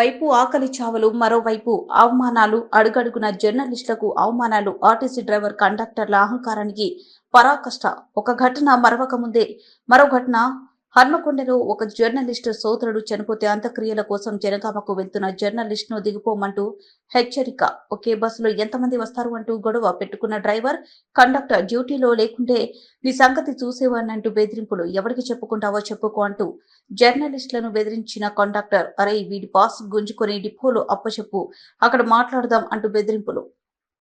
ఓవైపు ఆకలి చావలు మరోవైపు అవమానాలు అడుగడుగున జర్నలిస్టులకు అవమానాలు ఆర్టీసీ డ్రైవర్ కండక్టర్ల అహంకారానికి పరాకష్ట. ఒక ఘటన మరవక ముందే మరో ఘటన హన్మకొండలో ఒక జర్నలిస్టు సోదరుడు చనిపోతే అంత్యక్రియల కోసం జనగామకు వెళ్తున్న జర్నలిస్టును దిగిపోమంటూ హెచ్చరిక. ఒకే బస్సులో ఎంతమంది వస్తారు అంటూ గొడవ పెట్టుకున్న డ్రైవర్ కండక్టర్ డ్యూటీలో లేకుంటే నీ సంగతి చూసేవాన్నంటూ బెదిరింపులు. ఎవరికి చెప్పుకుంటావో చెప్పుకో అంటూ జర్నలిస్టులను బెదిరించిన కండక్టర్ అరే వీడి పాస్ గుంజుకొని డిపోలో అప్పచెప్పు అక్కడ మాట్లాడదాం అంటూ బెదిరింపులు.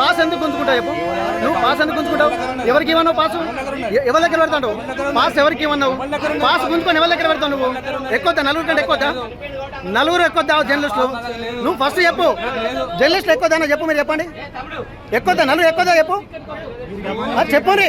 పాస్ ఎందుకు గుంజుకుంటావు చెప్పు? నువ్వు పాస్ ఎందుకు గుంజుకుంటావు? ఎవరికి ఇవ్వన్నావు పాస్? ఎవరి దగ్గర పెడతావు పాస్ ఎవరికి ఇవ్వన్నావు పాస్ గుంజుకొని ఎవరి దగ్గర పెడతావు నువ్వు? ఎక్కువద్దా నలుగురు కంటే ఎక్కువద్దా నలుగురు ఎక్కువద్దా జర్నలిస్టులు? నువ్వు ఫస్ట్ చెప్పు. జర్నలిస్టులు ఎక్కువదా చెప్పు మీరు చెప్పండి. ఎక్కువద్దా నలుగురు ఎక్కువదా చెప్పు? చెప్పు రే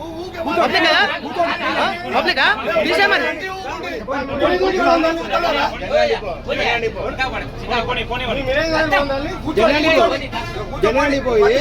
పబ్లిక్? పబ్లికా? తీసే మరి జనాన్ని పోయి. జనాన్ని పోనీ,